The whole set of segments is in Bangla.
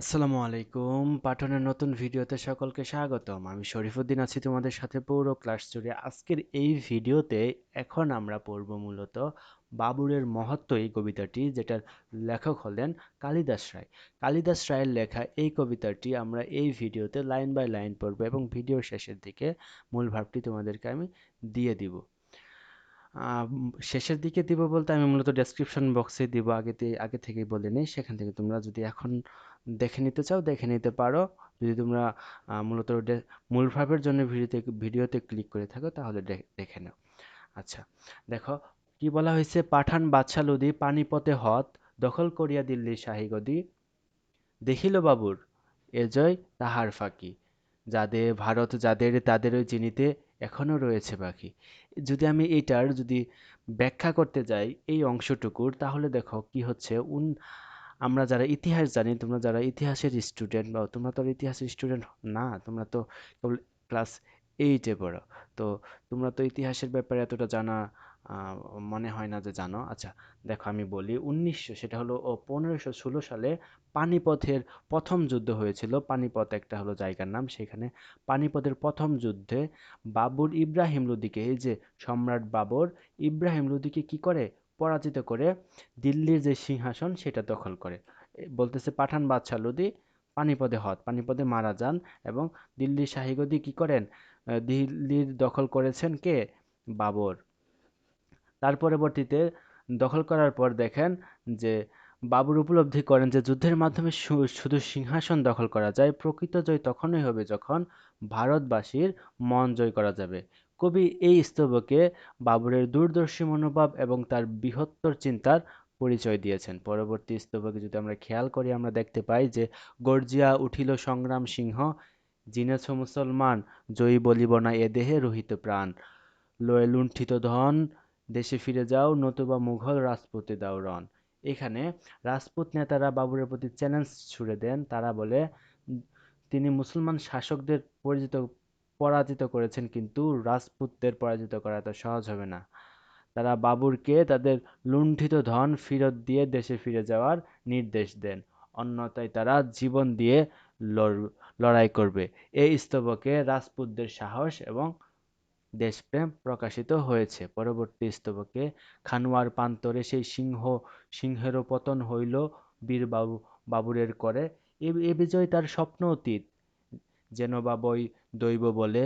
আসসালামু আলাইকুম। পাঠনের নতুন ভিডিওতে সকলকে স্বাগতম। আমি শরীফুদ্দিন আছি তোমাদের সাথে পুরো ক্লাস জুড়ে। আজকের এই ভিডিওতে এখন আমরা পড়ব মূলত বাবুরের মহত্ব এই কবিতাটি, যেটার লেখক হলেন কালিদাস রায়। কালিদাস রায়ের লেখা এই কবিতাটি আমরা এই ভিডিওতে লাইন বাই লাইন পড়ব এবং ভিডিওর শেষের দিকে মূল ভাবটি তোমাদেরকে আমি দিয়ে দিব। শেষের দিকে দিব বলতে আমি মূলত ডেসক্রিপশন বক্সে দিব, আগে আগে থেকেই বলে নিই। সেখান থেকে তোমরা যদি এখন দেখে নিতে চাও, দেখে নিতে পারো। যদি তোমরা মূলত মূল ভাবের জন্য ভিডিওতে ভিডিওতে ক্লিক করে থাকো, তাহলে দেখে নাও। আচ্ছা দেখো, কি বলা হয়েছে? পাঠান বাদশা লদি, পানিপথে হত, দখল করিয়া দিল্লি শাহী গদি। দেখিল বাবুর, এ জয় তাহার ফাঁকি। যাদের ভারত যাদের, তাদের ওই চিনিতে এখনও রয়েছে বাকি যদি আমি এটার যদি ব্যাখ্যা করতে যাই এই অংশটুকুর, তাহলে দেখো কি হচ্ছে? উন, আমরা যারা ইতিহাস জানি, তোমরা যারা ইতিহাসের স্টুডেন্ট বা তোমরা তো ইতিহাসের স্টুডেন্ট না, তোমরা তো কেবল ক্লাস এইটে পড়ো। তো তোমরা তো ইতিহাসের ব্যাপারে এতটা জানা মনে হয় না যে জানো। আচ্ছা দেখো আমি বলি, উনিশশো, সেটা হলো পনেরোশো ষোলো সালে পানিপথের প্রথম যুদ্ধ হয়েছিল। পানিপথ একটা হলো জায়গার নাম, সেখানে পানিপথের প্রথম যুদ্ধে বাবুর ইব্রাহিম লোদিকে, এই যে সম্রাট বাবর ইব্রাহিম লোদিকে কি করে? পরাজিত করে দিল্লির যে সিংহাসন, সেটা দখল করে। বলতেছে পাঠান বাদশাহ লোদি, পানিপদে হত পানিপদে মারা যান এবং দিল্লির শাহীগদি কি করেন? দিল্লির দখল করেছেন কে? বাবর। তার পরবর্তীতে দখল করার পর দেখেন যে বাবুর উপলব্ধি করেন যে যুদ্ধের মাধ্যমে শুধু সিংহাসন দখল করা যায়, প্রকৃত জয় তখনই হবে যখন ভারতবাসীর মন জয় করা যাবে। কবি এই স্তবকে বাবরের দূরদর্শী মনোভাব এবং তার বৃহত্তর চিন্তার পরিচয় দিয়েছেন। পরবর্তী স্তবকে যদি আমরা খেয়াল করি, আমরা দেখতে পাই যে গর্জিয়া উঠিল সংগ্রাম সিংহ, জিনেছ মুসলমান, জয়ী বলিব না এ দেহে রহিত প্রাণ। লয়ে লুণ্ঠিত ধন দেশে ফিরে যাও, নতুবা মুঘল রাজপুতে দাও রণ। এখানে রাজপুত নেতারা বাবরের প্রতি চ্যালেঞ্জ ছুড়ে দেন। তারা বলে, তিনি মুসলমান শাসকদের পরিচিত পরাজিত করেছেন কিন্তু রাজপুতদের পরাজিত করা এত সহজ হবে না। তারা বাবুরকে তাদের লুণ্ঠিত ধন ফেরত দিয়ে দেশে ফিরে যাওয়ার নির্দেশ দেন। অন্যথায় তারা জীবন দিয়ে লড়াই করবে। এই স্তবকে রাজপুতদের সাহস এবং দেশপ্রেম প্রকাশিত হয়েছে। পরবর্তী স্তবকে খানোয়ার প্রান্তরে সেই সিংহ, সিংহেরও পতন হইল বীর বাবু বাবুরের করে। এ বিজয় তার স্বপ্ন অতীত। যেন বা বই দৈব বলে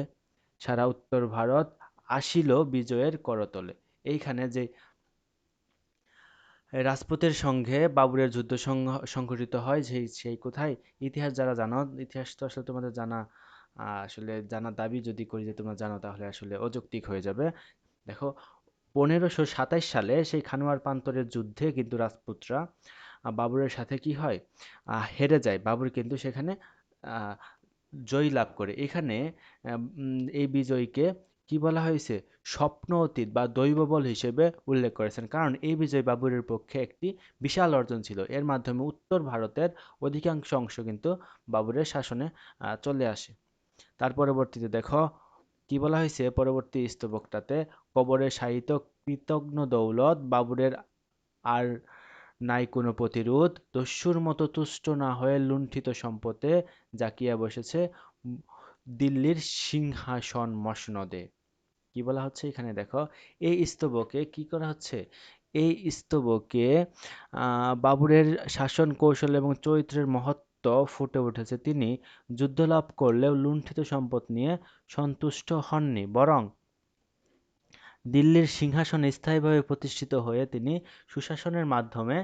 সারা উত্তর ভারত আসিল বিজয়ের করতলে। এইখানে যে রাজপুতের সঙ্গে বাবুরের যুদ্ধ সংঘ, সংঘটিত হয়, সেই সেই কোথায়? ইতিহাস যারা জানো, ইতিহাস তো আসলে তোমাদের জানা আসলে জানার দাবি যদি করি যে তোমরা জানো তাহলে আসলে অযৌক্তিক হয়ে যাবে। দেখো, পনেরোশো সাতাইশ সালে সেই খানোয়ার প্রান্তরের যুদ্ধে কিন্তু রাজপুতরা বাবুরের সাথে কি হয়? হেরে যায়। বাবুর কিন্তু সেখানে জয় লাভ করে। এখানে এই বিজয়কে কি বলা হয়েছে? স্বপ্ন অতীত বা দৈববল হিসেবে উল্লেখ করেছেন। কারণ এই বিজয় বাবুরের পক্ষে একটি বিশাল অর্জন ছিল। এর মাধ্যমে উত্তর ভারতের অধিকাংশ অংশ কিন্তু বাবুরের শাসনে চলে আসে। তার পরবর্তীতে দেখো, কি বলা হয়েছে পরবর্তী স্তবকটাতে? কবরে সাহিত্য কৃতজ্ঞ দৌলত, বাবুরের আর নাই কোনো প্রতিরোধ, দস্যুর মতো তুষ্ট না হয়ে লুণ্ঠিত সম্পদে জাকিয়া বসেছে দিল্লির সিংহাসন মসনদে। কি বলা হচ্ছে এখানে দেখো, এই স্তবকে কি করা হচ্ছে? এই স্তবকে বাবুরের শাসন কৌশল এবং চরিত্রের মহত্ব ফুটে উঠেছে তিনি। যুদ্ধ লাভ করলেও লুণ্ঠিত সম্পদ নিয়ে সন্তুষ্ট হননি, বরং দিল্লির সিংহাসনে স্থায়ীভাবে প্রতিষ্ঠিত হয়ে তিনি সুশাসনের মাধ্যমে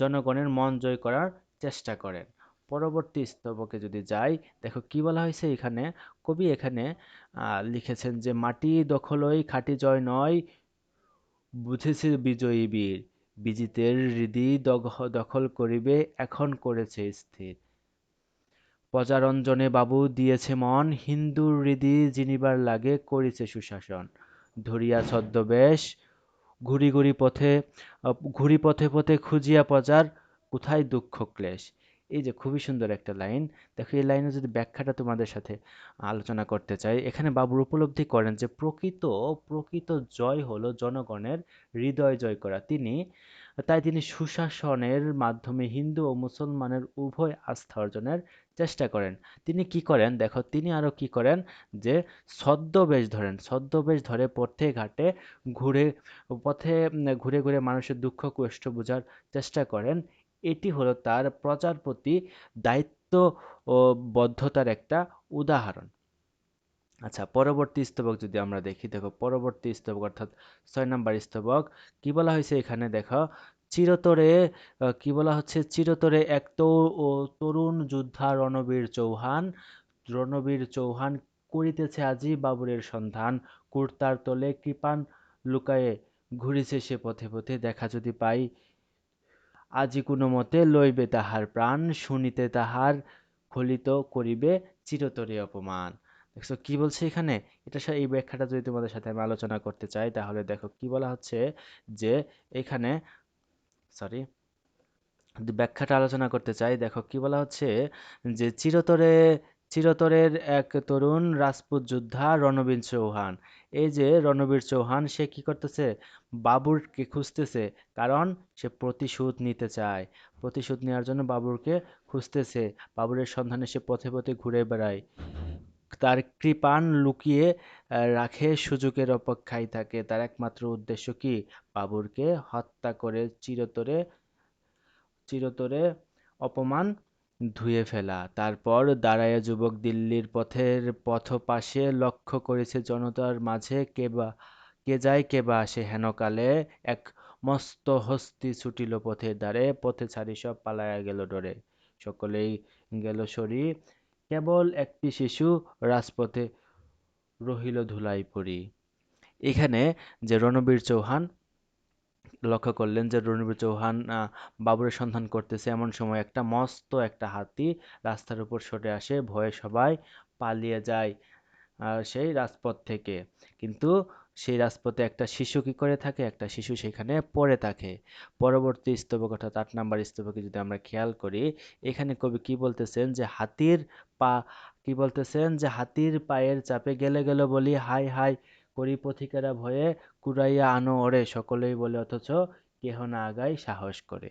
জনগণের মন জয় করার চেষ্টা করেন। পরবর্তী স্তবকে যদি যাই, দেখো কি বলা হয়েছে এখানে? কবি এখানে লিখেছেন যে, মাটি দখলই খাঁটি জয় নয়, বুঝেছে বিজয়ী বীর। বিজিতের হৃদি দখল করিবে, এখন করেছে স্থির। প্রজারঞ্জনে বাবু দিয়েছে মন, হিন্দুর হৃদি জিনিবার লাগে করিছে সুশাসন। ধরিয়া ছদ্মবেশ, ঘুরি ঘুরি পথে ঘুরি পথে পথে খুঁজিয়া প্রজার কোথায় দুঃখ ক্লেশ। এই যে খুবই সুন্দর একটা লাইন। দেখো, এই লাইনে যদি ব্যাখ্যাটা তোমাদের সাথে আলোচনা করতে চাই, এখানে বাবুর উপলব্ধি করেন যে প্রকৃত প্রকৃত জয় হলো জনগণের হৃদয় জয় করা। তিনি, তাই তিনি সুশাসনের মাধ্যমে হিন্দু ও মুসলমানের উভয় আস্থা অর্জনের চেষ্টা করেন। তিনি কি করেন? দেখো, তিনি আরও কি করেন যে ছদ্মবেশ ধরেন। ছদ্মবেশ ধরে পথে ঘাটে ঘুরে, পথে ঘুরে ঘুরে মানুষের দুঃখ, কষ্ট বোঝার চেষ্টা করেন। এটি হলো তার প্রচার প্রতি দায়িত্ব বদ্ধতার একটা উদাহরণ। আচ্ছা পরবর্তী স্তবক যদি আমরা দেখি, দেখো, পরবর্তী স্তবক অর্থাৎ ছয় নম্বর স্তবক, কি বলা হয়েছে এখানে? দেখো চিরতরে কি বলা হচ্ছে? চিরতরে এক তরুণ যোদ্ধা রণবীর চৌহান রণবীর চৌহান করিতেছে আজি বাবুরের সন্ধান। কুর্তার তলে কৃপান লুকায়ে ঘুরিছে সে পথে পথে, দেখা যদি পাই আজি কোনো মতে লইবে তাহার প্রাণ, শুনিতে তাহার ফলিত করিবে চিরতরে অপমান। দেখছ কি বলছে এখানে? এটা এই ব্যাখ্যাটা যদি তোমাদের সাথে আমি আলোচনা করতে চাই, তাহলে দেখো কি বলা হচ্ছে যে, এখানে সরি ব্যাখ্যাটা আলোচনা করতে চাই, দেখো কি বলা হচ্ছে যে চিরতরে, চিরতরের এক তরুণ রাজপুত যোদ্ধা রণবীর চৌহান। এই যে রণবীর চৌহান, সে কি করতেছে? বাবুরকে খুঁজতেছে, কারণ সে প্রতিশোধ নিতে চায়। প্রতিশোধ নেওয়ার জন্য বাবুরকে খুঁজতেছে। বাবুরের সন্ধানে সে পথে পথে ঘুরে বেড়ায়। তার কৃপাণ লুকিয়ে রাখে সুযোগের অপেক্ষায় থাকে। তার একমাত্র উদ্দেশ্য কি? বাবুরকে হত্যা করে চিরতরে চিরতরে অপমান ধুয়ে ফেলা। তারপর দাঁড়াইয়া যুবক দিল্লির পথের পথপাশে লক্ষ্য করেছে জনতার মাঝে কে বা কে যায় কে বা আসে। হেনকালে এক মস্ত হস্তি ছুটিল পথের দ্বারে, পথে ছাড়ি সব পালাইয়া গেল ডরে। সকলেই গেল সরি কেবল একটি শিশু রাজপথে রহিল ধুলাই পড়ি এখানে যে রণবীর চৌহান, লক্ষ্য করলেন যে রণবীর চৌহান বাবুরের সন্ধান করতেছে এমন সময় একটা মস্ত একটা হাতি রাস্তার উপর সরে আসে, ভয়ে সবাই পালিয়ে যায় সেই রাজপথ থেকে। কিন্তু সেই রাজপথে একটা শিশু কি করে থাকে? একটা শিশু সেখানে পড়ে থাকে। পরবর্তী স্তবক অর্থাৎ আট নাম্বার স্তবকে যদি আমরা খেয়াল করি, এখানে কবি কি বলতেছেন যে, হাতির পা কি বলতেছেন যে, হাতির পায়ের চাপে গেলে গেল বলি হাই হাই করি পথিকেরা ভয়ে কুড়াইয়া আনো ওরে, সকলেই বলে অথচ কেহ না আগাই সাহস করে।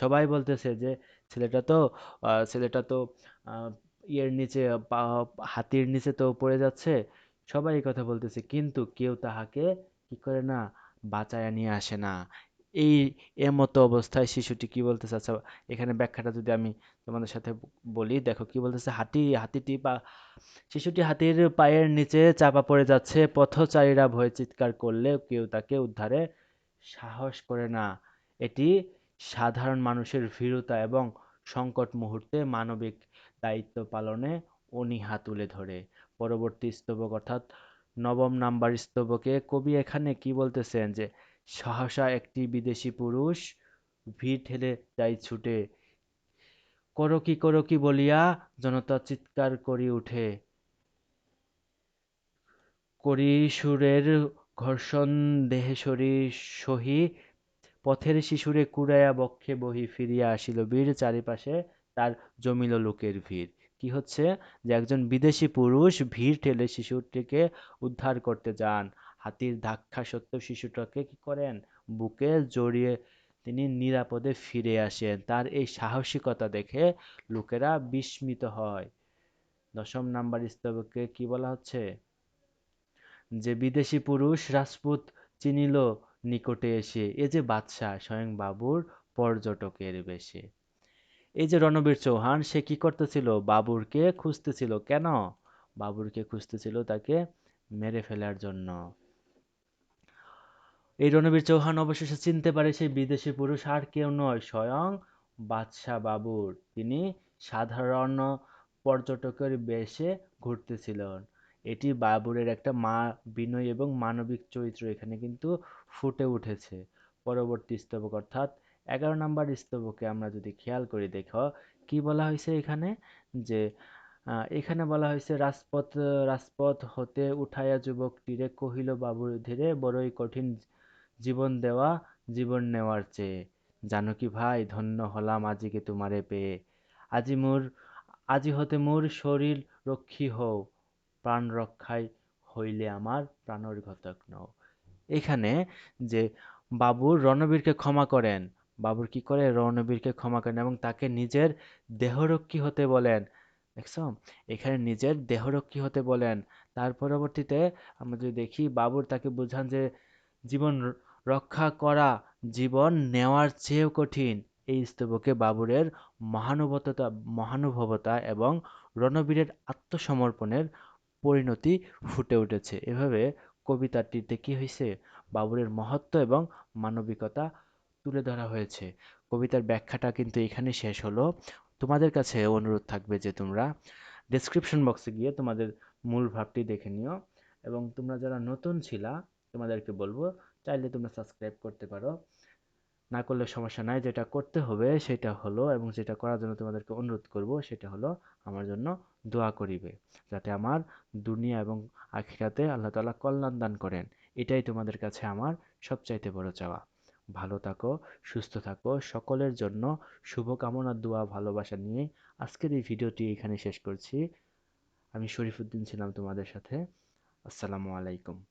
সবাই বলতেছে যে, ছেলেটা তো ছেলেটা তো ইয়ের নিচে হাতির নিচে তো পড়ে যাচ্ছে সবাই কথা বলতেছে, কিন্তু কেউ তাহাকে কি করে না বাঁচায়া নিয়ে আসে না। এই এমতো অবস্থায় শিশুটি কি বলতেছে? আচ্ছা এখানে ব্যাখ্যাটা যদি আমি তোমাদের সাথে বলি, দেখো কি বলতেছে, হাতি, হাতিটি বা শিশুটি হাতির পায়ের নিচে চাপা পড়ে যাচ্ছে, পথচারীরা ভয়ে চিৎকার করলে কেউ তাকে উদ্ধারে সাহস করে না। এটি সাধারণ মানুষের ভীরুতা এবং সংকট মুহূর্তে মানবিক দায়িত্ব পালনে অনীহা তুলে ধরে। পরবর্তী স্তবক অর্থাৎ নবম নাম্বার স্তবকে কবি এখানে কি বলতেছেন যে, সহসা একটি বিদেশি পুরুষ ভিড় ঠেলে যায় ছুটে। করো কি করো কি বলিয়া জনতা চিৎকার করি উঠে। করি সুরের ঘর্ষণ, দেহে শরীর সহি, পথের শিশুরে কুড়াইয়া বক্ষে বহি ফিরিয়া আসিল বীর, চারিপাশে তার জমিল লোকের ভিড়। কি হচ্ছে? যে একজন বিদেশি পুরুষ ভিড় ঠেলে শিশুটিকে উদ্ধার করতে যান। হাতির ধাক্কা সত্ত্বেও শিশুটাকে কি করেন? বুকে জড়িয়ে তিনি নিরাপদে ফিরে আসেন। তার এই সাহসিকতা দেখে লোকেরা বিস্মিত হয়। দশম নাম্বার স্তবকে কি বলা হচ্ছে? যে বিদেশি পুরুষ রাজপুত চিনিল নিকটে এসে। এ যে বাদশাহ, স্বয়ং বাবুর পর্যটকের বেশে। এই যে রণবীর চৌহান, সে কি করতেছিল? বাবুরকে খুঁজতেছিল। কেন? বাবুরকে খুঁজতেছিল তাকে মেরে ফেলার জন্য। এই রণবীর চৌহান অবশেষে চিনতে পারে সেই বিদেশি পুরুষ আর কেউ নয়, স্বয়ং বাদশাহ বাবুর। তিনি সাধারণ পর্যটকের বেশে ঘুরতেছিলেন। এটি বাবুরের একটা মা, বিনয় এবং মানবিক চরিত্র। এখানে কিন্তু ফুটে উঠেছে। পরবর্তী স্তবক অর্থাৎ এগারো নম্বর স্তবকে আমরা যদি খেয়াল করি, দেখ, কি বলা হয়েছে এখানে? যে এখানে বলা হয়েছে, রাজপথ রাজপথ হতে উঠাইয়া যুবকটিরে কহিল বাবুর ধীরে, বড়ই কঠিন জীবন দেওয়া, জীবন নেওয়ার চেয়ে। জানো কি ভাই, ধন্য হলাম আজিকে তোমারে পেয়ে। আজি মোর, আজি হতে মোর শরীর রক্ষী হও, প্রাণ রক্ষায় হইলে আমার প্রাণর ঘাতক নও। এখানে যে বাবু রণবীরকে ক্ষমা করেন। বাবর কি করে রণবীরকে ক্ষমা করেন এবং তাকে নিজের দেহরক্ষী হতে বলেন? দেখছ? এখানে নিজের দেহরক্ষী হতে বলেন। তার পরবর্তীতে আমরা যদি দেখি, বাবুর তাকে বোঝান যে জীবন রক্ষা করা, জীবন নেওয়ার চেয়েও কঠিন। এই স্তবকে বাবুরের মহানুভবতা মহানুভবতা এবং রণবীরের আত্মসমর্পণের পরিণতি ফুটে উঠেছে। এভাবে কবিতাটিতে কি হয়েছে? বাবুরের মহত্ব এবং মানবিকতা তুলে ধরা হয়েছে। কবিতার ব্যাখ্যাটা কিন্তু এখানে শেষ হলো। তোমাদের কাছে অনুরোধ থাকবে যে তোমরা ডেসক্রিপশন বক্সে গিয়ে তোমাদের মূল ভাবটি দেখে নিও এবং তোমরা যারা নতুন ছিলা, তোমাদেরকে বলব চাইলে তোমরা সাবস্ক্রাইব করতে পারো। না করলে সমস্যা নাই, যেটা করতে হবে সেটা হলো এবং যেটা করার জন্য তোমাদেরকে অনুরোধ করব সেটা হলো আমার জন্য দোয়া করিবে, যাতে আমার দুনিয়া এবং আখিরাতে আল্লাহ তাআলা কল্যাণ দান করেন। এটাই তোমাদের কাছে আমার সবচাইতে বড় চাওয়া। ভালো থাকো, সুস্থ থাকো। সকলের জন্য শুভকামনা, দোয়া, ভালোবাসা নিয়ে আজকের এই ভিডিওটি এখানে শেষ করছি। আমি শরীফুদ্দিন ছিলাম তোমাদের সাথে। আসসালামু আলাইকুম।